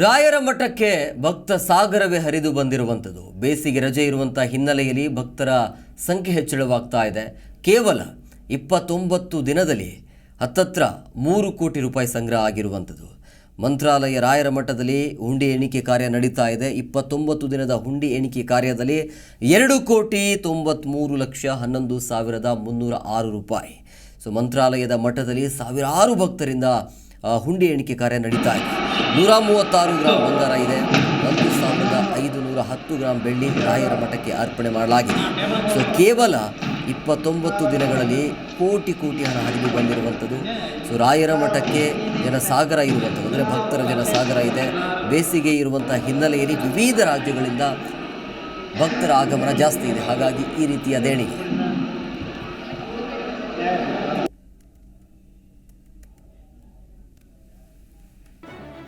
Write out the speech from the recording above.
ರಾಯರ ಮಠಕ್ಕೆ ಭಕ್ತ ಸಾಗರವೇ ಹರಿದು ಬಂದಿರುವಂಥದ್ದು. ಬೇಸಿಗೆ ರಜೆ ಇರುವಂಥ ಹಿನ್ನೆಲೆಯಲ್ಲಿ ಭಕ್ತರ ಸಂಖ್ಯೆ ಹೆಚ್ಚಳವಾಗ್ತಾ ಇದೆ. ಕೇವಲ ಇಪ್ಪತ್ತೊಂಬತ್ತು ದಿನದಲ್ಲಿ ಹತ್ತತ್ರ ಮೂರು ಕೋಟಿ ರೂಪಾಯಿ ಸಂಗ್ರಹ ಆಗಿರುವಂಥದ್ದು. ಮಂತ್ರಾಲಯ ರಾಯರ ಮಠದಲ್ಲಿ ಹುಂಡಿ ಎಣಿಕೆ ಕಾರ್ಯ ನಡೀತಾ ಇದೆ. ಇಪ್ಪತ್ತೊಂಬತ್ತು ದಿನದ ಹುಂಡಿ ಎಣಿಕೆ ಕಾರ್ಯದಲ್ಲಿ ಎರಡು ಕೋಟಿ ತೊಂಬತ್ತ್ಮೂರು ಲಕ್ಷ ಹನ್ನೊಂದು ಸಾವಿರದ ಮುನ್ನೂರ ಆರು ರೂಪಾಯಿ. ಸೊ, ಮಂತ್ರಾಲಯದ ಮಠದಲ್ಲಿ ಸಾವಿರಾರು ಭಕ್ತರಿಂದ ಹುಂಡಿ ಎಣಿಕೆ ಕಾರ್ಯ ನಡೀತಾ ಇದೆ. ನೂರ ಮೂವತ್ತಾರು ಗ್ರಾಂ ಬಂಗಾರ ಇದೆ. ಒಂದು ಸಾವಿರದ ಐದು ನೂರ ಹತ್ತು ಗ್ರಾಂ ಬೆಳ್ಳಿ ರಾಯರ ಮಠಕ್ಕೆ ಅರ್ಪಣೆ ಮಾಡಲಾಗಿದೆ. ಸೊ ಕೇವಲ ಇಪ್ಪತ್ತೊಂಬತ್ತು ದಿನಗಳಲ್ಲಿ ಕೋಟಿ ಕೋಟಿ ಹಣ ಹರಿದು ಬಂದಿರುವಂಥದ್ದು. ಸೊ ರಾಯರ ಮಠಕ್ಕೆ ಜನಸಾಗರ ಇರುವಂಥದ್ದು. ಅಂದರೆ ಭಕ್ತರ ಜನಸಾಗರ ಇದೆ. ಬೇಸಿಗೆ ಇರುವಂಥ ಹಿನ್ನೆಲೆಯಲ್ಲಿ ವಿವಿಧ ರಾಜ್ಯಗಳಿಂದ ಭಕ್ತರ ಆಗಮನ ಜಾಸ್ತಿ ಇದೆ. ಹಾಗಾಗಿ ಈ ರೀತಿಯ ದೇಣಿಗೆ.